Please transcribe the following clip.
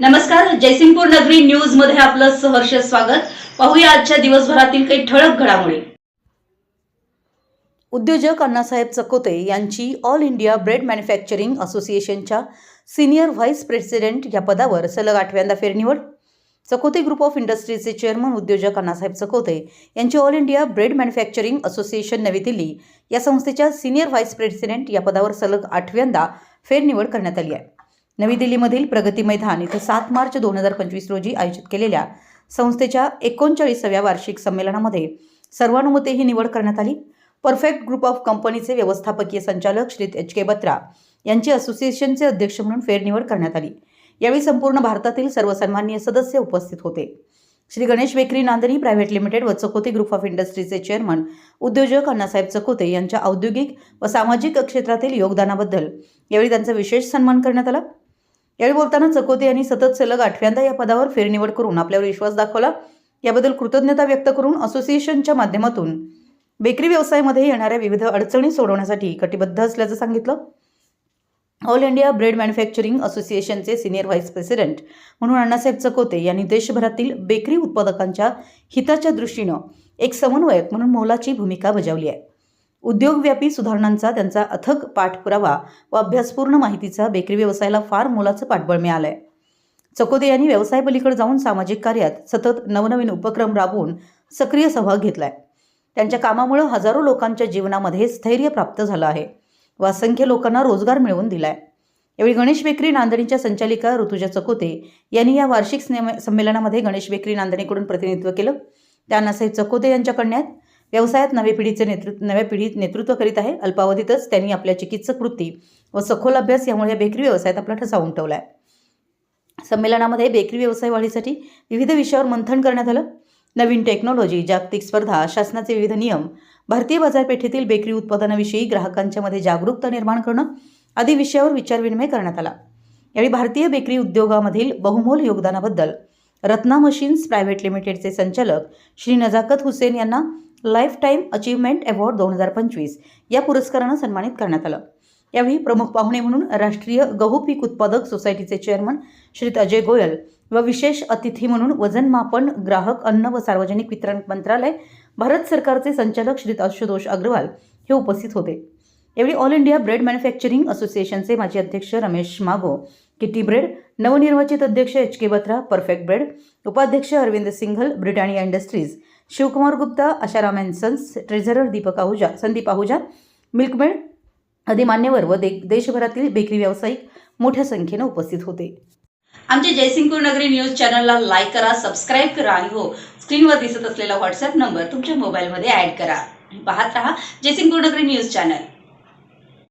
नमस्कार जयसिंगपूर नगरी न्यूजमध्ये आपलं सहर्ष स्वागत. पाहूया आजच्या दिवसभरातील काही ठळक घडामोडी. उद्योजक अण्णासाहेब चकोते यांची ऑल इंडिया ब्रेड मॅन्युफॅक्चरिंग असोसिएशनच्या सिनियर व्हाईस प्रेसिडेंट या पदावर सलग आठव्यांदा फेरनिवड. चकोते ग्रुप ऑफ इंडस्ट्रीजचे चेअरमन उद्योजक अण्णासाहेब चकोते यांची all India bread manufacturing association नवी दिल्ली या संस्थेच्या सिनियर व्हाईस प्रेसिडेंट या पदावर सलग आठव्यांदा फेरनिवड करण्यात आली आहे. नवी दिल्लीमधील प्रगती मैदान इथं सात मार्च दोन हजार पंचवीस रोजी आयोजित केलेल्या संस्थेच्या एकोणचाळीसाव्या वार्षिक संमेलनामध्ये सर्वानुमते ही निवड करण्यात आली. परफेक्ट ग्रुप ऑफ कंपनीचे व्यवस्थापकीय संचालक श्री एच के बत्रा यांची असोसिएशनचे अध्यक्ष म्हणून फेरनिवड करण्यात आली. यावेळी संपूर्ण भारतातील सर्व सन्माननीय सदस्य उपस्थित होते. Shri Ganesh bakery Nandani private limited व चकोते ग्रुप ऑफ इंडस्ट्रीचे चेअरमन उद्योजक अण्णासाहेब चकोते यांच्या औद्योगिक व सामाजिक क्षेत्रातील योगदानाबद्दल यावेळी त्यांचा विशेष सन्मान करण्यात आला. यावेळी बोलताना चकोते यांनी सतत सलग आठव्यांदा या पदावर फेरनिवड करून आपल्यावर विश्वास दाखवला. याबद्दल कृतज्ञता व्यक्त करून असोसिएशनच्या माध्यमातून बेकरी व्यवसायामध्ये येणाऱ्या विविध अडचणी सोडवण्यासाठी कटिबद्ध असल्याचं सांगितलं. ऑल इंडिया ब्रेड मॅन्युफॅक्चरिंग असोसिएशनचे सिनियर व्हाईस प्रेसिडेंट म्हणून अण्णासाहेब चकोते यांनी देशभरातील बेकरी उत्पादकांच्या हिताच्या दृष्टीनं एक समन्वयक म्हणून मोलाची भूमिका बजावली आहे. उद्योगव्यापी सुधारणांचा त्यांचा अथक पाठपुरावा व अभ्यासपूर्ण माहितीचा बेकरी व्यवसायाला फार मोलाचं पाठबळ मिळालं आहे चकोदे यांनी व्यवसाय पलीकडे जाऊन सामाजिक कार्यात सतत नवनवीन उपक्रम राबवून सक्रिय सहभाग घेतला आहे त्यांच्या कामामुळे हजारो लोकांच्या जीवनामध्ये स्थैर्य प्राप्त झालं आहे व असंख्य लोकांना रोजगार मिळवून दिलाय. यावेळी गणेश बेकरी नांदणीच्या संचालिका ऋतुजा चकोते यांनी या वार्षिक संमेलनामध्ये गणेश बेकरी नांदणीकडून प्रतिनिधित्व केलं. त्यांना अण्णासाहेब चकोते यांच्या कन्यात व्यवसायात नव्या पिढीचे नेतृत्व नव्या पिढीत नेतृत्व करीत आहे. अल्पावधीतच त्यांनी आपल्या चिकित्सक वृत्ती व सखोल अभ्यास यामुळे या बेकरी व्यवसायात आपला ठसा उमटवला आहे संमेलनामध्ये बेकरी व्यवसाय वाढीसाठी विविध विषयावर मंथन करण्यात आलं. नवीन टेक्नॉलॉजी जागतिक स्पर्धा शासनाचे विविध नियम भारतीय बाजारपेठेतील बेकरी उत्पादनाविषयी ग्राहकांच्या मध्ये जागरूकता निर्माण करणं आदी विषयावर विचारविनिमय करण्यात आला. यावेळी भारतीय बेकरी उद्योगामधील बहुमोल योगदानाबद्दल रत्ना मशीन्स प्रायव्हेट लिमिटेडचे संचालक श्री नजाकत हुसेन यांना लाईफ टाईम अचीवमेंट अवॉर्ड दोन हजार पंचवीस या पुरस्कारानं सन्मानित करण्यात आलं. यावेळी प्रमुख पाहुणे म्हणून राष्ट्रीय गहू पीक उत्पादक सोसायटीचे चेअरमन श्री अजय गोयल व विशेष अतिथी म्हणून वजन मापन ग्राहक अन्न व सार्वजनिक वितरण मंत्रालय भारत सरकारचे संचालक श्री आशुतोष अग्रवाल हे उपस्थित होते. यावेळी ऑल इंडिया ब्रेड मॅन्युफॅक्चरिंग असोसिएशनचे माजी अध्यक्ष रमेश मागो किटी ब्रेड नवनिर्वाचित अध्यक्ष H K Batra perfect bread उपाध्यक्ष Arvind Singhal Britannia industries Shivkumar Gupta Asharam and sons treasurer Deepak Ahuja Sandeep Ahuja Milkmaid आदी मान्यवर व दे देशभरातील बेकरी व्यावसायिक मोठ्या संख्येनं उपस्थित होते. आमच्या जयसिंगपूर नगरी न्यूज चॅनलला लाईक करा सबस्क्राईब करा आणि हो स्क्रीनवर दिसत असलेला व्हॉट्सअप नंबर तुमच्या मोबाईलमध्ये ऍड करा. पाहत रहा जयसिंगपूर नगरी न्यूज चॅनल.